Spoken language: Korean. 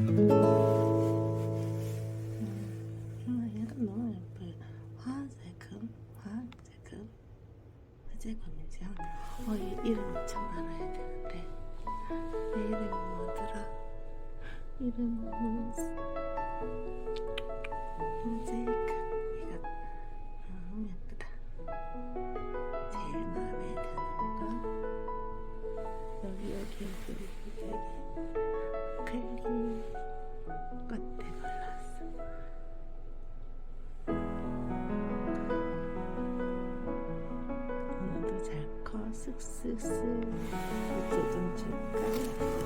음, 얘가 너무 예뻐요. 화색금, 화색금, 화색금이지. 어, 이 이름 참 알아야 되는데. 얘 이름이 뭐더라? 이름은 뭐였어? 모자 쓱쓱쓱. 이쪽 좀 줄까?